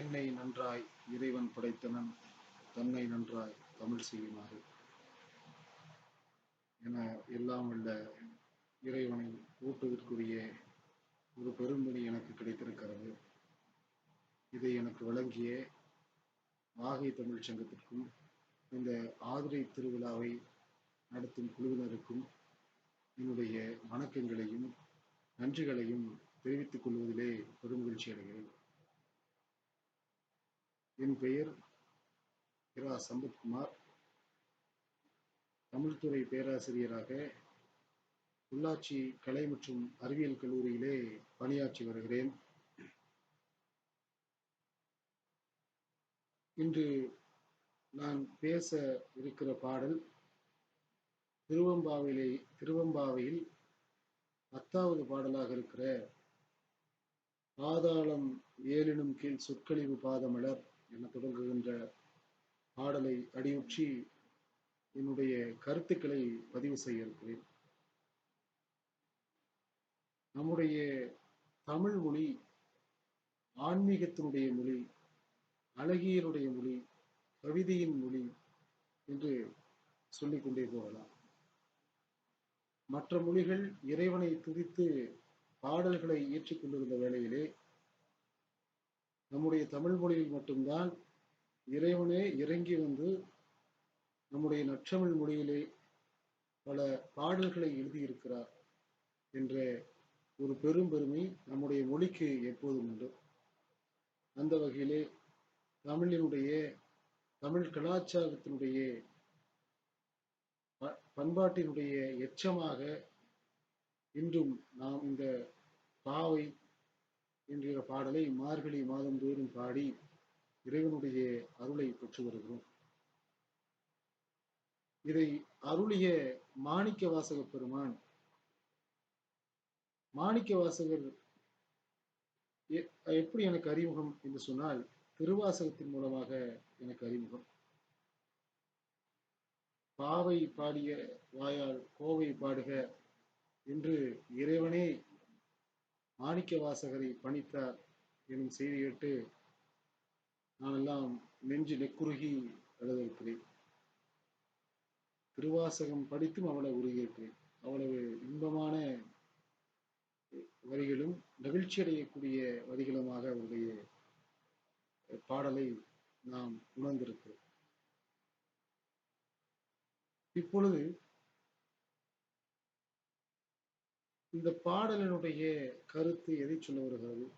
என்னை நன்றாய் இறைவன் படைத்தனன் தன்னை நன்றாய் தமிழ் செய்யுமாறு என எல்லாம் உள்ள இறைவனை ஊட்டுவதற்குரிய ஒரு பெரும்பணி எனக்கு கிடைத்திருக்கிறது. இதை எனக்கு வழங்கிய வாகை தமிழ் சங்கத்திற்கும் இந்த ஆதிரை திருவிழாவை நடத்தும் குழுவினருக்கும் என்னுடைய வணக்கங்களையும் நன்றிகளையும் தெரிவித்துக் கொள்வதிலே பெருமகிழ்ச்சி அடைகிறேன். என் பெயர் இரா சம்பத்குமார். தமிழ்துறை பேராசிரியராக உள்ளாட்சி கலை மற்றும் அறிவியல் கல்லூரியிலே பணியாற்றி வருகிறேன். இன்று நான் பேச இருக்கிற பாடல் திருவம்பாவிலே திருவம்பாவையில் பத்தாவது பாடலாக இருக்கிற பாதாளம் ஏழினும் கீழ் சொற்கழிவு பாதமலர் என தொடங்குகின்ற பாடலை அடியுற்றி என்னுடைய கருத்துக்களை பதிவு செய்ய இருக்கிறேன் நம்முடைய தமிழ் மொழி ஆன்மீகத்தினுடைய மொழி அழகியனுடைய மொழி கவிதையின் மொழி என்று சொல்லிக்கொண்டே போகலாம். மற்ற மொழிகள் இறைவனை துதித்து பாடல்களை இயற்றிக் கொண்டிருந்த வேளையிலே நம்முடைய தமிழ் மொழியில் மட்டும்தான் இறைவனே இறங்கி வந்து நம்முடைய நற்றமிழ் மொழியிலே பல பாடல்களை எழுதியிருக்கிறார் என்ற ஒரு பெரும் பெருமை நம்முடைய மொழிக்கு எப்போதும் உண்டு. அந்த வகையிலே தமிழினுடைய தமிழ் கலாச்சாரத்தினுடைய பண்பாட்டினுடைய எச்சமாக இன்றும் நாம் இந்த பாவை என்கிற பாடலை மார்கழி மாதந்தோறும் பாடி இறைவனுடைய அருளை பெற்று வருகிறோம். இதை அருளிய மாணிக்க வாசக பெருமான் மாணிக்க வாசகர் எப்படி எனக்கு அறிமுகம் என்று சொன்னால் திருவாசகத்தின் மூலமாக எனக்கு அறிமுகம். பாவை பாடிய வாயால் கோவை பாடுக என்று இறைவனே ஆணிக்க வாசகரை பணித்தார் எனும் செய்தி கேட்டு நானெல்லாம் நெஞ்சு நெக்குருகி அழுதிருக்கிறேன் திருவாசகம் படித்தும் அவ்வளவு உருகியிருக்கிறேன் அவ்வளவு இன்பமான வரிகளும் நெகிழ்ச்சி அடையக்கூடிய வரிகளுமாக அவருடைய பாடலை நாம் உணர்ந்திருக்கிறோம். இப்பொழுது இந்த பாடலினுடைய கருத்து எதை சொல்ல வருகிறது?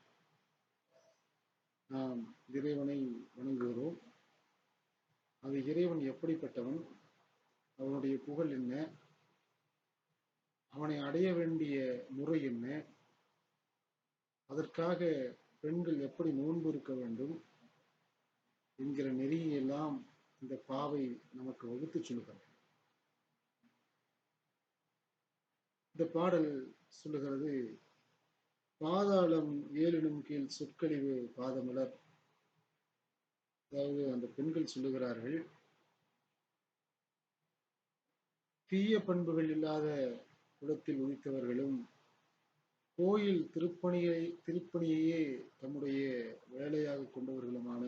நாம் இறைவனை வணங்குகிறோம். அது இறைவன் எப்படிப்பட்டவன்? அவனுடைய புகழ் என்ன? அவனை அடைய வேண்டிய முறை என்ன? அதற்காக பெண்கள் எப்படி நோன்பு இருக்க வேண்டும்? என்கிற நெறியெல்லாம் இந்த பாவை நமக்கு வகுத்து சொல்கிறது இந்த பாடல் சொல்லுகிறது பாதாளம் ஏழினும் கீழ் சொற்கழிவு பாதமலர். அதாவது அந்த பெண்கள் சொல்லுகிறார்கள் தீய பண்புகள் இல்லாத குலத்தில் உதித்தவர்களும் கோயில் திருப்பணியை திருப்பணியையே தம்முடைய வேலையாக கொண்டவர்களுமான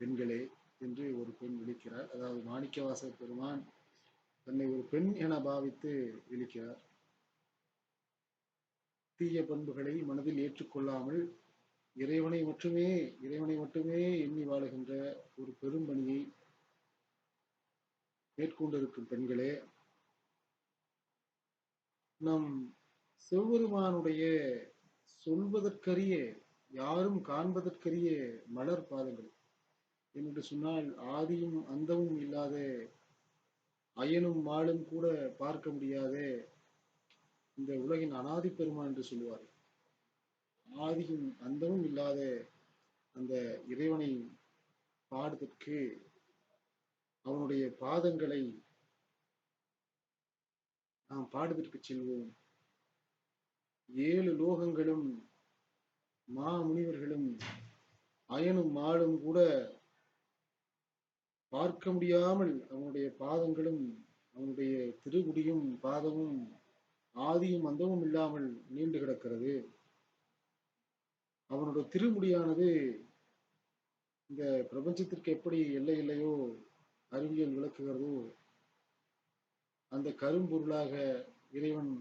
பெண்களே என்று ஒரு பெண் விழிக்கிறார். அதாவது மாணிக்கவாச பெருமான் தன்னை ஒரு பெண் என பாவித்து விழிக்கிறார். தீய பண்புகளை மனதில் ஏற்றுக்கொள்ளாமல் இறைவனை மட்டுமே இறைவனை மட்டுமே எண்ணி வாழுகின்ற ஒரு பெரும்பணியை மேற்கொண்டிருக்கும் பெண்களே நம் சிவபெருமானுடைய சொல்வதற்கரிய யாரும் காண்பதற்கரிய மலர் பாதங்கள். என்று சொன்னால் ஆதியும் அந்தமும் இல்லாத அயனும் மாளும் கூட பார்க்க முடியாத இந்த உலகின் அனாதி பெருமான் என்று சொல்லுவார் ஆதியும் அந்தமும் இல்லாத அந்த இறைவனை பாடுவதற்கு அவனுடைய பாதங்களை நாம் பாடுவதற்கு செல்வோம். ஏழு லோகங்களும் மா முனிவர்களும் அயனும் மாடும் கூட பார்க்க முடியாமல் அவனுடைய பாதங்களும் அவனுடைய திருகுடியும் பாதமும் ஆதியும் அந்தமும் இல்லாமல் நீண்டு கிடக்கிறது. அவனுடைய திருமுடியானது இந்த பிரபஞ்சத்திற்கு எப்படி எல்லை இல்லையோ அறிவியல் விளக்குகிறதோ அந்த கரும்பொருளாக இறைவன்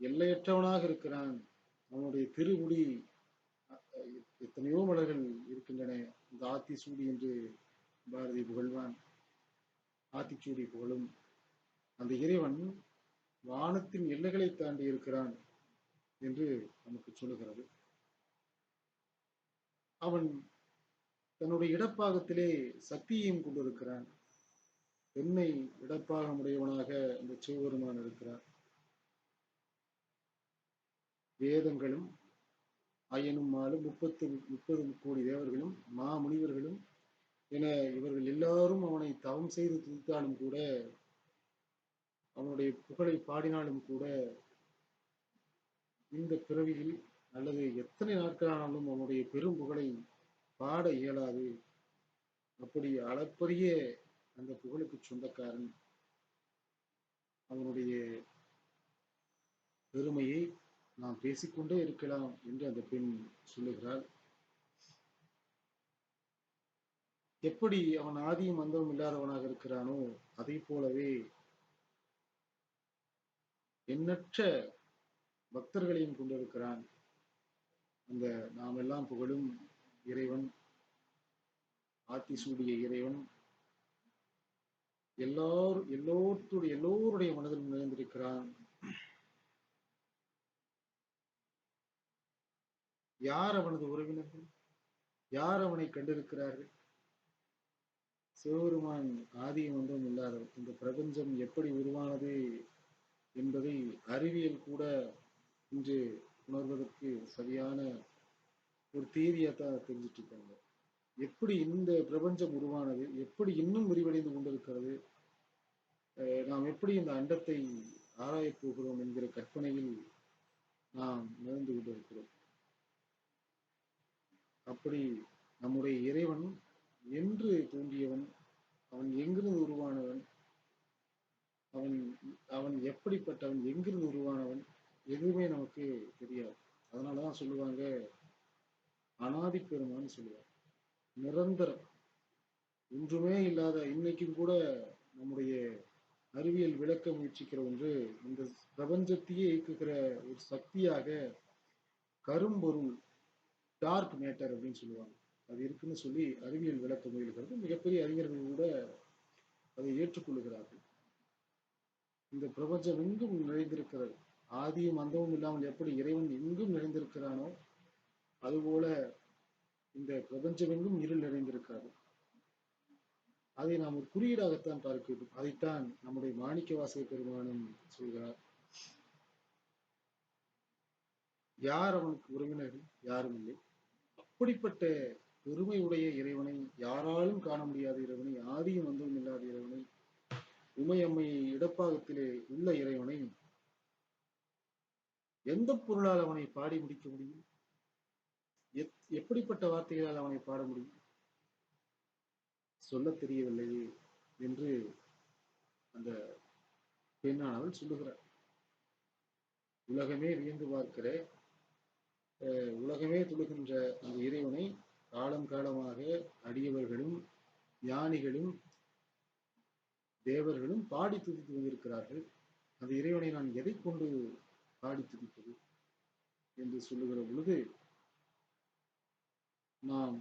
எல்லையற்றவனாக இருக்கிறான். அவனுடைய திருமுடி எத்தனையோ மலர்கள் இருக்கின்றன. இந்த ஆத்திசூடி என்று பாரதி புகழ்வான். ஆத்திச்சூடி புகழும் அந்த இறைவன் வானத்தின் எல்லைகளை தாண்டி இருக்கிறான் என்று நமக்கு சொல்லுகிறது. அவன் தன்னுடைய இடப்பாகத்திலே சக்தியையும் கொண்டிருக்கிறான். பெண்ணை இடப்பாகமுடையவனாக இந்த சிவபெருமான் இருக்கிறார். வேதங்களும் அயனும் மாலும் முப்பத்து முப்பது கோடி தேவர்களும் மாமுனிவர்களும் என இவர்கள் எல்லாரும் அவனை தவம் செய்து துதித்தாலும் கூட அவனுடைய புகழை பாடினாலும் கூட இந்த பிறவியில் அல்லது எத்தனை நாட்களானாலும் அவனுடைய பெரும் புகழை பாட இயலாது. அப்படி அளப்பரிய அந்த புகழுக்கு சொந்தக்காரன் அவனுடைய பெருமையை நாம் பேசிக்கொண்டே இருக்கலாம் என்று அந்த பெண் சொல்லுகிறாள். எப்படி அவன் ஆதியும் அந்தமும் இல்லாதவனாக இருக்கிறானோ அதை போலவே எண்ணற்ற பக்தர்களையும் கொண்டிருக்கிறான். அந்த நாம் எல்லாம் புகழும் இறைவன் ஆத்தி சூடிய இறைவன். எல்லாரும் எல்லோருடைய எல்லோருடைய மனதிலும் நிறைந்திருக்கிறான். யார் அவனது உறவினர்கள்? யார் அவனை கண்டிருக்கிறார்கள்? சிவபெருமான் ஆதியும் ஒன்றும் இல்லாதவர் இந்த பிரபஞ்சம் எப்படி உருவானது என்பதை அறிவியல் கூட இன்று உணர்வதற்கு சரியான ஒரு தேதியாக தான் தெரிஞ்சிட்டு இருக்காங்க எப்படி இந்த பிரபஞ்சம் உருவானது எப்படி இன்னும் விரிவடைந்து கொண்டிருக்கிறது நாம் எப்படி இந்த அண்டத்தை ஆராயப் போகிறோம் என்கிற கற்பனையில் நாம் நிகழ்ந்து கொண்டிருக்கிறோம். அப்படி நம்முடைய இறைவன் என்று தோன்றியவன் அவன் எங்கிருந்து உருவானவன் அவன் அவன் எப்படிப்பட்டவன் எங்கிருந்து உருவானவன் எதுவுமே நமக்கு தெரியாது. அதனாலதான் சொல்லுவாங்க அனாதி பெருமான்னு சொல்லுவாங்க. நிரந்தரம். ஒன்றுமே இல்லாத இன்னைக்கும் கூட நம்முடைய அறிவியல் விளக்க முயற்சிக்கிற ஒன்று இந்த பிரபஞ்சத்தையே இயக்குகிற ஒரு சக்தியாக கரும்பொருள் டார்க் மேட்டர் அப்படின்னு சொல்லுவாங்க. அது இருக்குன்னு சொல்லி அறிவியல் விளக்க முயல்கிறது. மிகப்பெரிய அறிஞர்கள் கூட அதை ஏற்றுக்கொள்கிறார்கள். இந்த பிரபஞ்சம் எங்கும் நிறைந்திருக்கிறது. ஆதியும் அந்தமும் இல்லாமல் எப்படி இறைவன் எங்கும் நிறைந்திருக்கிறானோ அதுபோல இந்த பிரபஞ்சம் எங்கும் இருள் நிறைந்திருக்காது. அதை நாம் ஒரு குறியீடாகத்தான் பார்க்க வேண்டும். அதைத்தான் நம்முடைய மாணிக்க வாசக பெருமானும் சொல்கிறார். யார் அவனுக்கு உறவினர்கள்? யாரும் இல்லை. அப்படிப்பட்ட பெருமை உடைய இறைவனை யாராலும் காண முடியாத இறைவனை ஆதியும் வந்ததும் இல்லாத இறைவனை உமையம்மை இடப்பாகத்திலே உள்ள இறைவனை எந்த பொருளால் அவனை பாடி முடிக்க முடியும்? எப்படிப்பட்ட வார்த்தைகளால் அவனை பாட முடியும்? சொல்ல தெரியவில்லையே என்று அந்த பெண்ணானவள் சொல்லுகிறார் உலகமே வியந்து பார்க்கிற உலகமே துளுகின்ற அந்த இறைவனை காலம் காலமாக அடியவர்களும் ஞானிகளும் தேவர்களும் பாடி துதித்து கொண்டிருக்கிறார்கள். அந்த இறைவனை நான் எதை கொண்டு பாடி துதிப்பது என்று சொல்லுகிற பொழுது நாம்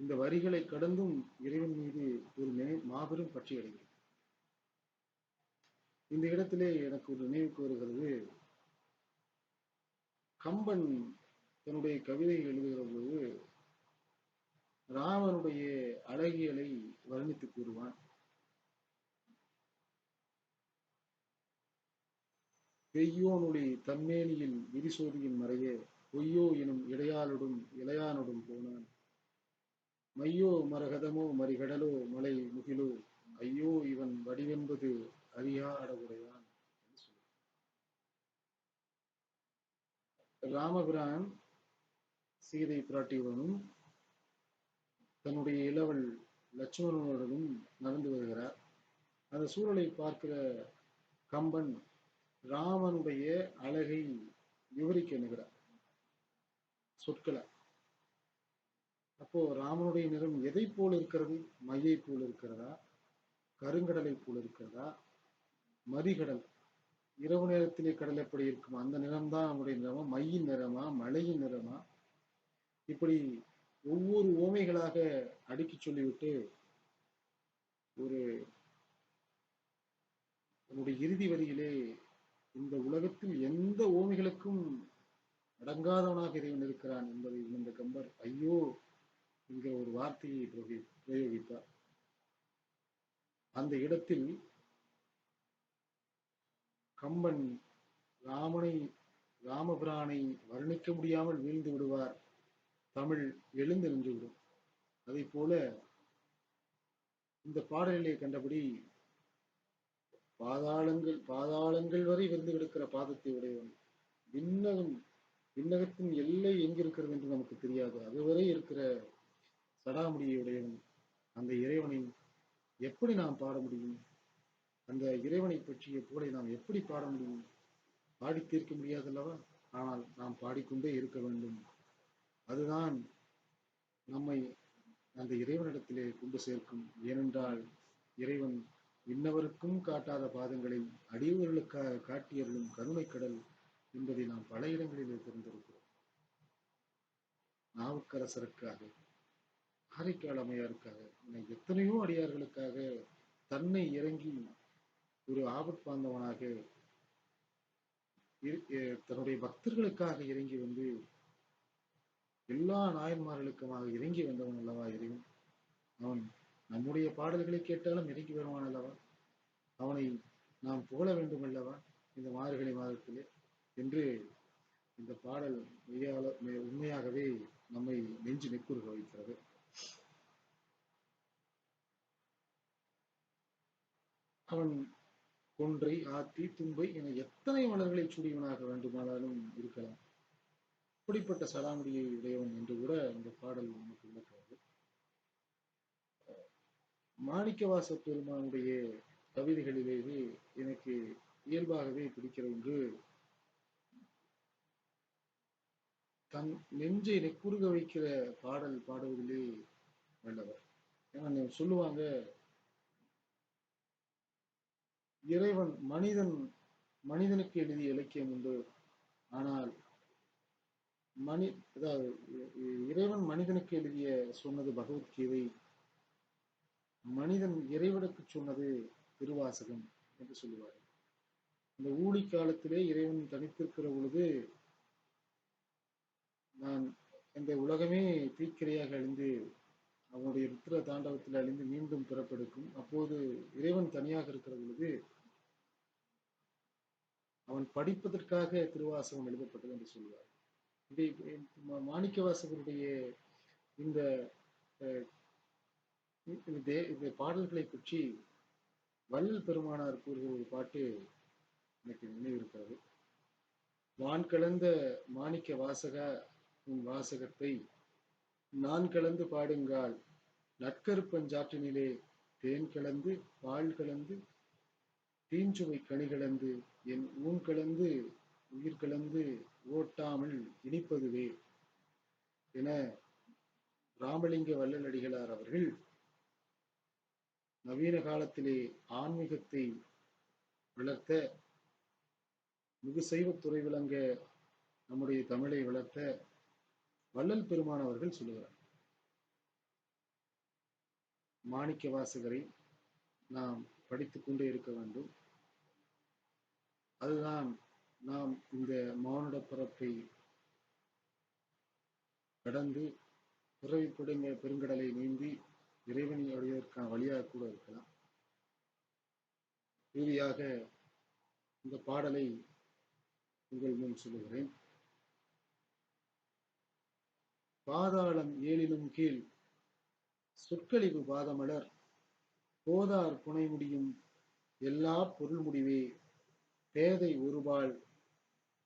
இந்த வரிகளை கடந்தும் இறைவன் மீது ஒரு மாபெரும் பற்றி அடைகிறது இந்த இடத்திலே எனக்கு ஒரு நினைவுக்கு வருகிறது கம்பன் தன்னுடைய கவிதை எழுதுகிற பொழுது ராமனுடைய அழகியலை வர்ணித்து கூறுவான். பெய்யோனுடைய தன்மேனியில் விரிசோதியின் மறைய பொய்யோ எனும் இடையாளுடும் இளையானுடும் போனான். மையோ மரகதமோ மறிகடலோ மலை முகிலோ ஐயோ இவன் வடிவென்பது அறியா அடவுடையான் ராமபிரான் சீதை பிராட்டியுடனும் தன்னுடைய இளவல் லட்சுமணனுடனும் நடந்து வருகிறார். அந்த சூழலை பார்க்கிற கம்பன் ராமனுடைய அழகை விவரிக்க எண்ணுகிறார். சொற்களை. அப்போ ராமனுடைய நிறம் எதை போல் இருக்கிறது? மையை போல் இருக்கிறதா? கருங்கடலை போல் இருக்கிறதா? மறிகடல். இரவு நேரத்திலே கடல் எப்படி இருக்கும்? அந்த நிறம்தான் அவனுடைய நிறமா? மையின் நிறமா? மழையின் நிறமா? இப்படி ஒவ்வொரு ஓமைகளாக அடுக்கி சொல்லிவிட்டு ஒரு உன்னுடைய இறுதி வரியிலே இந்த உலகத்தில் எந்த ஓமைகளுக்கும் அடங்காதவனாக இறைவன் இருக்கிறான் என்பதை இந்த கம்பர் ஐயோ என்கிற ஒரு வார்த்தையை பிரயோகித்தார். அந்த இடத்தில் கம்பன் ராமனை ராமபிரானை வர்ணிக்க முடியாமல் வீழ்ந்து விடுவார். தமிழ் எழுந்து நின்றுவிடும் அதை போல இந்த பாடலிலே கண்டபடி பாதாளங்கள் பாதாளங்கள் வரை விருந்து கிடக்கிற பாதத்தை உடையவன். விண்ணகம் விண்ணகத்தின் எல்லை எங்கிருக்கிறது என்று நமக்கு தெரியாது. அதுவரை இருக்கிற சடாமுடியை உடையவன். அந்த இறைவனை எப்படி நாம் பாட முடியும்? அந்த இறைவனை பற்றிய புகழை நாம் எப்படி பாட முடியும்? பாடி தீர்க்க முடியாதல்லவா ஆனால் நாம் பாடிக்கொண்டே இருக்க வேண்டும். அதுதான் நம்மை அந்த இறைவனிடத்திலே கொண்டு சேர்க்கும். ஏனென்றால் இறைவன் இன்னவருக்கும் காட்டாத பாதங்களை அடியவர்களுக்காக காட்டியருளும் கருணை கடல் என்பதை நாம் பல இடங்களிலே தெரிந்திருக்கிறோம். நாவுக்கரசருக்காக காரைக்கால் அம்மையாருக்காக என எத்தனையோ அடியார்களுக்காக தன்னை இறங்கி ஒரு ஆபத்பாந்தவனாக பாந்தவனாக தன்னுடைய பக்தர்களுக்காக இறங்கி வந்து எல்லா நாயன்மார்களுக்குமாக இறங்கி வந்தவன் அல்லவா இறைவன்? அவன் நம்முடைய பாடல்களை கேட்டாலும் இறங்கி வருவான் அல்லவா அவனை நாம் புகழ வேண்டும் அல்லவா இந்த மார்கழி மாதத்திலே. என்று இந்த பாடல் மெய்யால உண்மையாகவே நம்மை நெஞ்சு நெக்குறுக வைக்கிறது. அவன் கொன்றை ஆத்தி தும்பை என எத்தனை மலர்களை சூடியவனாக வேண்டுமானாலும் இருக்கலாம். இப்படிப்பட்ட சடாமுடியை உடையவன் என்று கூட இந்த பாடல் நமக்கு விளக்கிறது மாணிக்கவாச பெருமானுடைய கவிதைகளிலேயே எனக்கு இயல்பாகவே பிடிக்கிற ஒன்று. தன் நெஞ்சை நெக்குறுக வைக்கிற பாடல் பாடுவதிலே வல்லவர். ஏன்னா சொல்லுவாங்க இறைவன் மனிதன் மனிதனுக்கு எழுதிய இலக்கியம் உண்டு. ஆனால் மனி அதாவது இறைவன் மனிதனுக்கு எழுதிய சொன்னது பகவத்கீதை மனிதன் இறைவனுக்கு சொன்னது திருவாசகம் என்று சொல்லுவார் இந்த ஊழி காலத்திலே இறைவன் தனித்திருக்கிற பொழுது நான் இந்த உலகமே தீக்கிரையாக அழிந்து அவனுடைய ருத்ர தாண்டவத்தில் அழிந்து மீண்டும் பிறப்பெடுக்கும். அப்போது இறைவன் தனியாக இருக்கிற பொழுது அவன் படிப்பதற்காக திருவாசகம் எழுதப்பட்டது என்று சொல்லுவார் இதை மாணிக்கவாசகருடைய இந்த இந்த இந்த பாடல்களை பற்றி வள்ளல் பெருமானார் கூறுகிற ஒரு பாட்டு எனக்கு நினைவிருக்கிறது. வான் கலந்த மாணிக்க வாசக உன் வாசகத்தை நான் கலந்து பாடுங்கால் நற்கருப்பஞ்சாற்றினிலே தேன் கலந்து பால் கலந்து தீஞ்சுவை கனி கலந்து என் ஊன் கலந்து உயிர் கலந்து ஓட்டாமல் இனிப்பதுவே என ராமலிங்க வல்லலடிகளார் அவர்கள் நவீன காலத்திலே ஆன்மீகத்தை வளர்த்த மிகு சைவத்துறை விளங்க நம்முடைய தமிழை வளர்த்த வள்ளல் பெருமான் அவர்கள் சொல்லுகிறார். மாணிக்க வாசகரை நாம் படித்துக் கொண்டே இருக்க வேண்டும். அதுதான் நாம் இந்த மானுட பரப்பை கடந்து பிறவி பெருங்கடலை நீந்தி இறைவனை அடைவதற்கான வழியாக கூட இருக்கலாம். இறுதியாக இந்த பாடலை உங்கள் முன் சொல்லுகிறேன். பாதாளம் ஏழிலும் கீழ் சொற்கழிவு பாதமலர் போதார் புனை முடியும் எல்லா பொருள் முடிவே பேதை ஒருபால்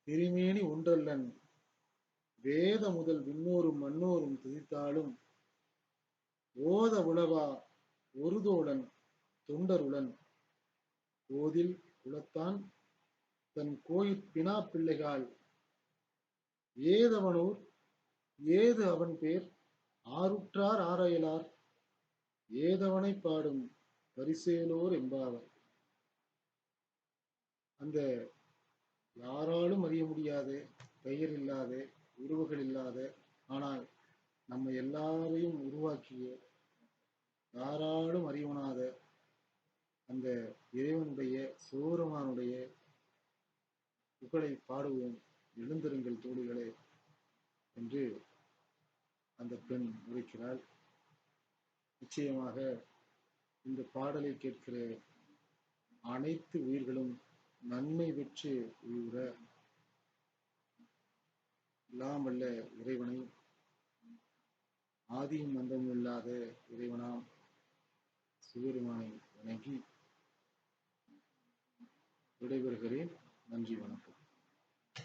திருமேனி ஒன்றல்லன் வேத முதல் விண்ணோரும் மன்னோரும் துதித்தாலும் ஓத உளவா ஒருதோடன் தொண்டருடன் கோதில் குலத்தான் தன் கோயில் பினா பிள்ளைகால் ஏதவனூர் ஏது அவன் பேர்? ஆருற்றார் ஆரையலார். ஏதவனை பாடும் பரிசேலோர் என்பாவர். அந்த யாராலும் அறிய முடியாத பெயர் இல்லாத உருவுகள் இல்லாத ஆனால் நம்ம எல்லாரையும் உருவாக்கிய யாராலும் அறியவனாத அந்த இறைவனுடைய சிவபெருமானுடைய புகழை பாடுவோம். எழுந்திருங்கள் தோழிகளே என்று அந்த பெண் உரைக்கிறாள். நிச்சயமாக இந்த பாடலை கேட்கிற அனைத்து உயிர்களும் நன்மை பெற்று உயிர எல்லாம் வல்ல இறைவனை ஆதியும் மந்தமும் இல்லாத இறைவனாம் சிவருமானை வணங்கி விடைபெறுகிறேன். நன்றி வணக்கம்.